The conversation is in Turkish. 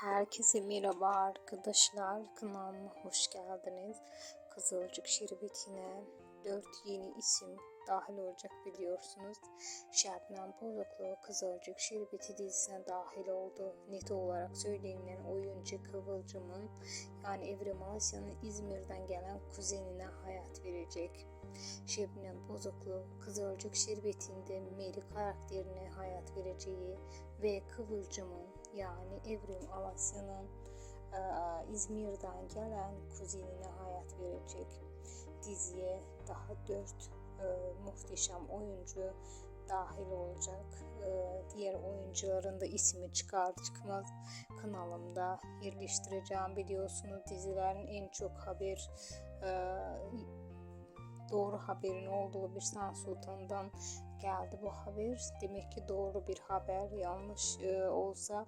Herkese merhaba arkadaşlar. Kanalıma hoş geldiniz. Kızılcık Şerbeti'ne 4 yeni isim dahil olacak biliyorsunuz. Şebnem Bozoklu Kızılcık Şerbeti dizisine dahil oldu. Net olarak söylenilen oyuncu Kıvılcım'ın yani Evrim Alasya'nın İzmir'den gelen kuzenine hayat verecek. Şebnem Bozoklu Kızılcık Şerbeti'nde Meri karakterine hayat vereceği ve Kıvılcım'ın yani Evrim Alasya'nın e, İzmir'den gelen kuzenine hayat verecek. Diziye daha dört e, muhteşem oyuncu dahil olacak. E, diğer oyuncuların da ismi çıkar çıkmaz kanalımda yerleştireceğim biliyorsunuz dizilerin en çok haber e, doğru haberin olduğu bir San Sultan'dan geldi bu haber. Demek ki doğru bir haber yanlış e, olsa